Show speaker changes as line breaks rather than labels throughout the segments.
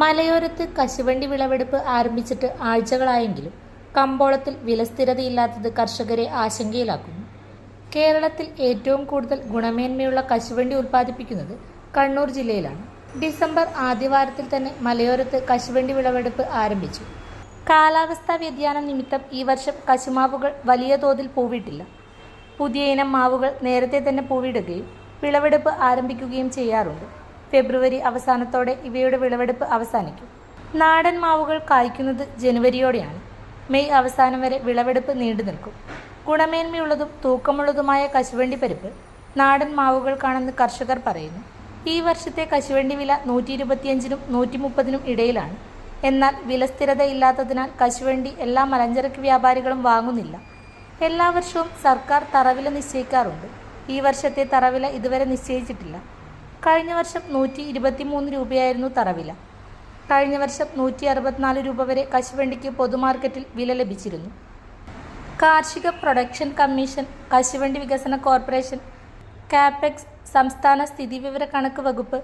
മലയോരത്ത് കശുവണ്ടി വിളവെടുപ്പ് ആരംഭിച്ചിട്ട് ആഴ്ചകളായെങ്കിലും കമ്പോളത്തിൽ വിലസ്ഥിരതയില്ലാത്തത് കർഷകരെ ആശങ്കയിലാക്കുന്നു. കേരളത്തിൽ ഏറ്റവും കൂടുതൽ ഗുണമേന്മയുള്ള കശുവണ്ടി ഉൽപ്പാദിപ്പിക്കുന്നത് കണ്ണൂർ ജില്ലയിലാണ്. ഡിസംബർ ആദ്യവാരത്തിൽ തന്നെ മലയോരത്ത് കശുവണ്ടി വിളവെടുപ്പ് ആരംഭിച്ചു. കാലാവസ്ഥാ വ്യതിയാനം നിമിത്തം ഈ വർഷം കശുമാവുകൾ വലിയ തോതിൽ പൂവിട്ടില്ല. പുതിയ ഇനം മാവുകൾ നേരത്തെ തന്നെ പൂവിടുകയും വിളവെടുപ്പ് ആരംഭിക്കുകയും ചെയ്യാറുണ്ട്. ഫെബ്രുവരി അവസാനത്തോടെ ഇവയുടെ വിളവെടുപ്പ് അവസാനിക്കും. നാടൻ മാവുകൾ കായ്ക്കുന്നത് ജനുവരിയോടെയാണ്. മെയ് അവസാനം വരെ വിളവെടുപ്പ് നീണ്ടു നിൽക്കും. ഗുണമേന്മയുള്ളതും തൂക്കമുള്ളതുമായ കശുവണ്ടി പരിപ്പ് നാടൻ മാവുകൾക്കാണെന്ന് കർഷകർ പറയുന്നു. ഈ വർഷത്തെ കശുവണ്ടി വില നൂറ്റി ഇരുപത്തിയഞ്ചിനും നൂറ്റി മുപ്പതിനും ഇടയിലാണ്. എന്നാൽ വില സ്ഥിരതയില്ലാത്തതിനാൽ കശുവണ്ടി എല്ലാ മലഞ്ചരക്ക് വ്യാപാരികളും വാങ്ങുന്നില്ല. എല്ലാ വർഷവും സർക്കാർ തറവില നിശ്ചയിക്കാറുണ്ട്. ഈ വർഷത്തെ തറവില ഇതുവരെ നിശ്ചയിച്ചിട്ടില്ല. കഴിഞ്ഞ വർഷം നൂറ്റി ഇരുപത്തിമൂന്ന് രൂപയായിരുന്നു തറവില. കഴിഞ്ഞ വർഷം നൂറ്റി അറുപത്തിനാല് രൂപ വരെ കശുവണ്ടിക്ക് പൊതുമാർക്കറ്റിൽ വില ലഭിച്ചിരുന്നു. കാർഷിക പ്രൊഡക്ഷൻ കമ്മീഷൻ കശുവണ്ടി വികസന കോർപ്പറേഷൻ കാപെക്സ് സംസ്ഥാന സ്ഥിതിവിവര കണക്ക് വകുപ്പ്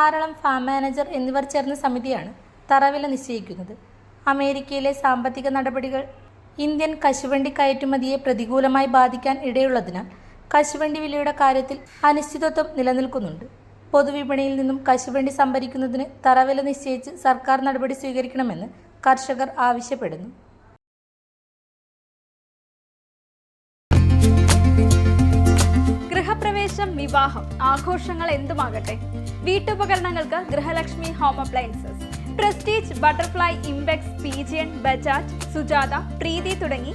ആറളം ഫാം മാനേജർ എന്നിവർ ചേർന്ന സമിതിയാണ് തറവില നിശ്ചയിക്കുന്നത്. അമേരിക്കയിലെ സാമ്പത്തിക നടപടികൾ ഇന്ത്യൻ കശുവണ്ടി കയറ്റുമതിയെ പ്രതികൂലമായി ബാധിക്കാൻ ഇടയുള്ളതിനാൽ കശുവണ്ടി വിലയുടെ കാര്യത്തിൽ അനിശ്ചിതത്വം നിലനിൽക്കുന്നുണ്ട്. പൊതുവിപണിയിൽ നിന്നും കശുവണ്ടി സംഭരിക്കുന്നതിന് തറവില നിശ്ചയിച്ച് സർക്കാർ നടപടി സ്വീകരിക്കണമെന്ന് കർഷകർ ആവശ്യപ്പെടുന്നു.
ഗൃഹപ്രവേശം വിവാഹം ആഘോഷങ്ങൾ എന്തുമാകട്ടെ? വീട്ടുപകരണങ്ങൾക്ക് Grihalakshmi home appliances Prestige Butterfly Imbex Pigeon Bajaj Sujata Preethi തുടങ്ങി